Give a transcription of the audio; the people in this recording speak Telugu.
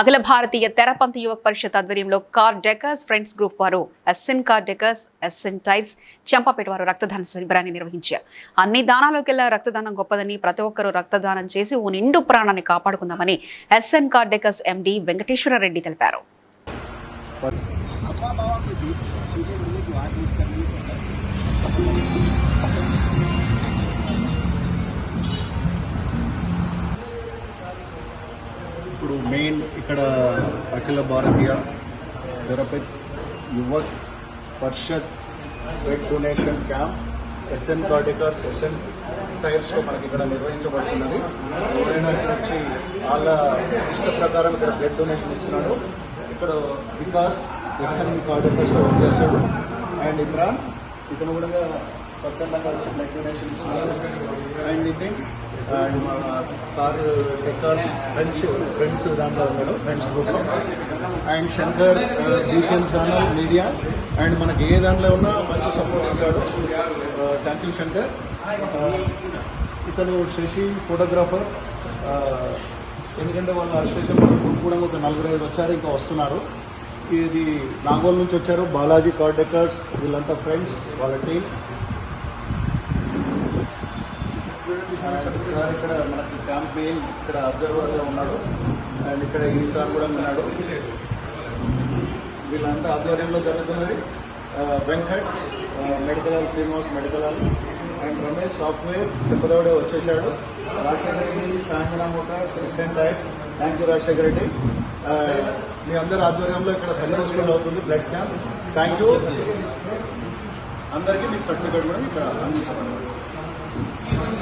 అఖిల భారతీయ తెరపంత యువక పరిషత్ ఆధ్వర్యంలో కార్ డెకర్స్ ఫ్రెండ్స్ గ్రూప్ వారు SN car decors SN tyres Champapet వారు రక్తదాన శిబిరాన్ని నిర్వహించారు అన్ని దానాలకెల్లా రక్తదానం గొప్పదని ప్రతి ఒక్కరూ రక్తదానం చేసి ఓ నిండు ప్రాణాన్ని కాపాడుకుందామని SN car decors MD Venkateswara Reddy తెలిపారు ఇప్పుడు మెయిన్ ఇక్కడ అఖిల భారతీయ థెరపిక్ యువ పరిషత్ blood donation camp SN car decors SN టైర్స్లో మనకి ఇక్కడ నిర్వహించబడుతున్నది ఎవరైనా ఇక్కడ వచ్చి వాళ్ళ ఇష్ట ప్రకారం ఇక్కడ బ్లడ్ డొనేషన్ ఇస్తున్నాడు ఇక్కడ వికాస్ ఎస్ఎన్ కార్డికర్స్లో వర్క్ చేస్తాడు అండ్ ఇమ్రాన్ ఇతను కూడా స్వచ్ఛందంగా వచ్చి బ్లడ్ డొనేషన్ ఇస్తున్నాడు అండ్ ఇథింగ్ అండ్ మా కారు ఫ్రెండ్స్ ఫ్రెండ్స్ దాంట్లో ఉన్నాడు ఫ్రెండ్స్ గ్రూప్లో and Shankar DCM channel media and మనకి ఏ దాంట్లో ఉన్నా మంచి సపోర్ట్ ఇస్తాడు థ్యాంక్ యూ శంకర్ ఇతను శశి ఫోటోగ్రాఫర్ ఎందుకంటే వాళ్ళ శేషం కూడా ఒక నలుగురు ఐదు వచ్చారు ఇంకా వస్తున్నారు ఇది నాగోల్ నుంచి వచ్చారు బాలాజీ కార్ వీళ్ళంతా ఫ్రెండ్స్ వాళ్ళ టీం సార్ ఇక్కడ మనకి క్యాంపెయిన్ ఇక్కడ అబ్జర్వర్గా ఉన్నాడు అండ్ ఇక్కడ ఈ సార్ కూడా ఉన్నాడు వీళ్ళంతా ఆధ్వర్యంలో జరుగుతున్నది Venkat medical hall Srinivas medical hall and Ramesh software చెప్పదవడే వచ్చేసాడు రాజశేఖర రెడ్డి సాయంత్రం ఒక సెంట్ డైట్స్ థ్యాంక్ యూ రాజశేఖర రెడ్డి మీ అందరి ఆధ్వర్యంలో ఇక్కడ సక్సెస్ఫుల్ అవుతుంది బ్లడ్ క్యాంప్ థ్యాంక్ యూ అందరికీ మీకు సర్టిఫికేట్ కూడా ఇక్కడ అందించబడదు